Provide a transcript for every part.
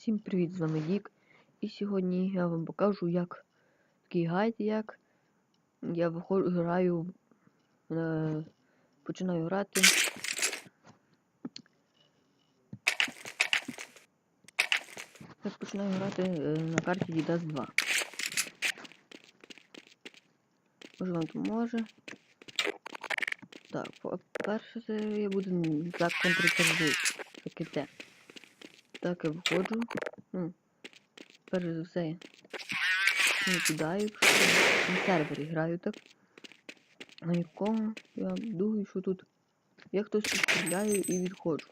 Всім привіт, з вами Дік. І сьогодні я вам покажу, як такий гайд, як я виходжу, граю, е, починаю грати. Як починаю грати е, на карті Didas 2. Може вам поможе. Так, по-перше, це я буду за контртеррорист. Таке те. Так, я виходжу. Ну, перш за все, я не кидаю, на сервері граю так. На якому я думаю, що тут я хтось стріляю і відходжу.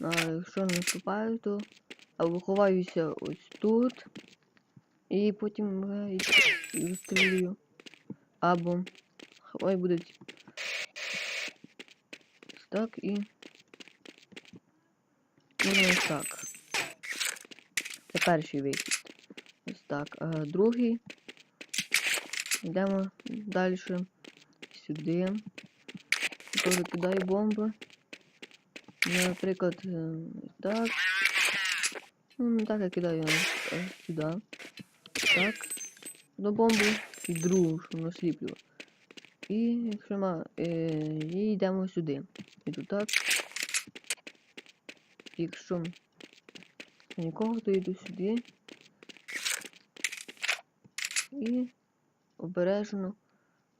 А якщо не наступаю, то або ховаюся ось тут. І потім і розстрілюю. Або ховай буде так і Ну, ось так. Це перший вихід. Ось так. А другий. Йдемо далі. Сюди. Теж кидаю бомби. Наприклад, е, так. Ну, так я кидаю сюди. Так. Одну бомбу і другу, щоб насліплював. І якщо ма, е, і йдемо сюди. Іду так. Якщо нікого, то йду сюди і обережно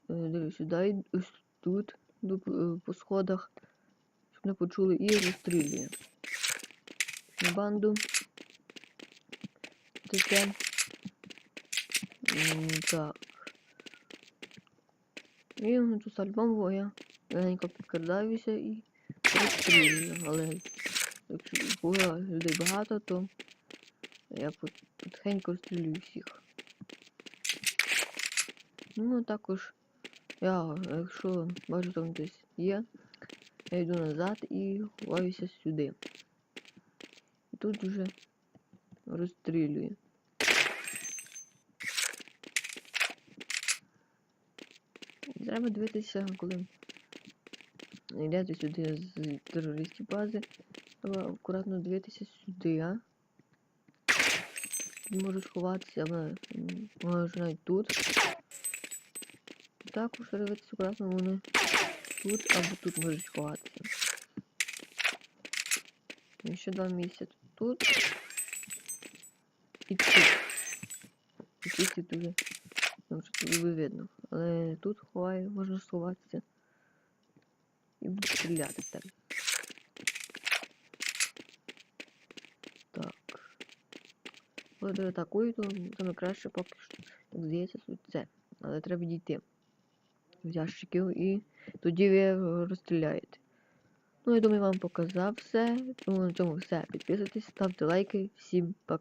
е, дивлюсь сюди, ось тут по- по сходах, щоб не почули і розстрілюю. На банду. Таке. Так. І тут альбом, я легенько підкрадаюся і розстрілюю, але Буде людей багато, то я пот- потихеньку розстрілюю всіх. Ну, також я, якщо бачу там десь є, я йду назад і ховаюся сюди. І тут вже розстрілюю. Треба дивитися, коли йдете сюди з терористів бази. Треба акуратно дивитися сюди, а? Тут можуть сховатися, м, може навіть тут. Також дивитися акуратно, вони тут або тут можуть сховатися. І ще два місця тут. І тут. І тут і тут. Тому що тут видно. Але тут ховаю, можна сховатися. І буду стріляти так. Так. Коли атакую, то саме краще поки що, як здається, тут це. Але треба дійти в ящиків і тоді ви розстріляєте. Ну, я думаю, вам показав все. Тому на цьому все. Підписуйтесь, ставте лайки. Всім пока.